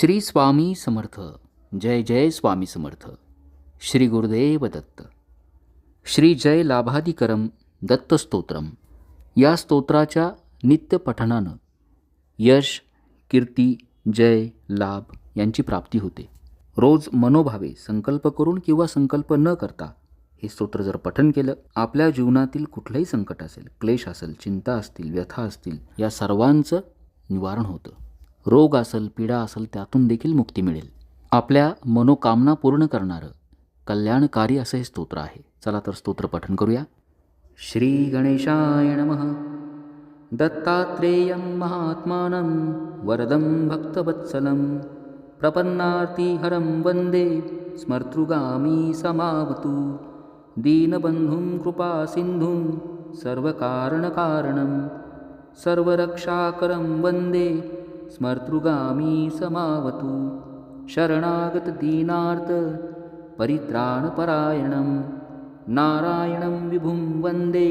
श्री स्वामी समर्थ. जय जय स्वामी समर्थ. श्री गुरुदेव दत्त. श्री जय लाभाधिकरम दत्तस्तोत्रम या स्तोत्राच्या नित्य पठनानं यश कीर्ती जय लाभ यांची प्राप्ती होते. रोज मनोभावे संकल्प करून किंवा संकल्प न करता हे स्तोत्र जर पठन केलं आपल्या जीवनातील कुठलंही संकट असेल क्लेश असेल चिंता असतील व्यथा असतील या सर्वांचं निवारण होतं. रोग असेल पीडा असेल त्यातून देखील मुक्ती मिळेल. आपल्या मनोकामना पूर्ण करणारं कल्याणकारी असं हे स्तोत्र आहे. चला तर स्तोत्र पठन करूया. श्री गणेशाय नमः. दत्तात्रेयं महात्मानं वरदं भक्तवत्सलं. प्रपन्नार्तिहरं वन्दे स्मर्तृगामी समावतु. दीनबन्धुं कृपासिन्धुं सर्वकारणकारणं. सर्वरक्षाकरं वन्दे स्मर्तृगामी समावतु। शरणागतदीनार्थ परित्राणपरायणं नारायणं विभुं वन्दे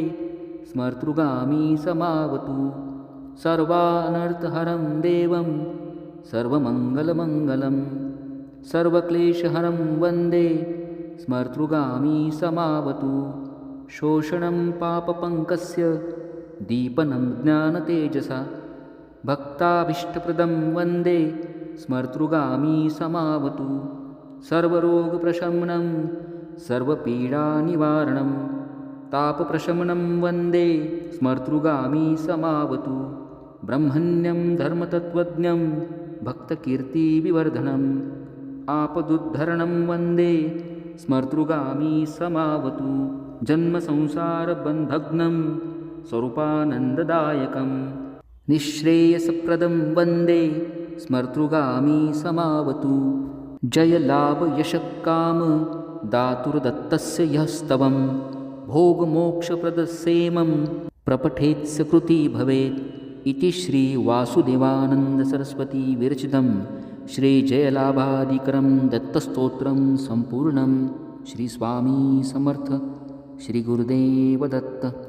स्मर्तृगामी समावतु। सर्वानर्थहरं देवं सर्वमङ्गलमङ्गलं सर्वक्लेशहरं वन्दे स्मर्तृगामी समावतु। शोषणं पापपङ्कस्य दीपनं ज्ञानतेजसा भक्ताभीष्टप्रदं वन्दे स्मर्तृगामी समावतु। सर्वरोगप्रशमनं सर्वपीडानिवारणं तापप्रशमनं वन्दे स्मर्तृगामी समावतु। ब्रह्मण्यं धर्मतत्त्वज्ञं भक्तकीर्तिविवर्धनम् आपदुद्धरणं वन्दे स्मर्तृगामी समावतु। जन्मसंसारबन्धग्नं स्वरूपानन्ददायकं निःश्रेयसप्रदं वन्दे स्मर्तृगामी समावतु। जयलाभयशकाम दातुर्दत्तस्य यः स्तवं भोगमोक्षप्रदसेमं प्रपठेत्सकृती भवेत् इति श्रीवासुदेवानन्दसरस्वती विरचितं श्रीजयलाभादिकरं दत्तस्तोत्रं सम्पूर्णं। श्रीस्वामी समर्थ श्रीगुरुदेवदत्त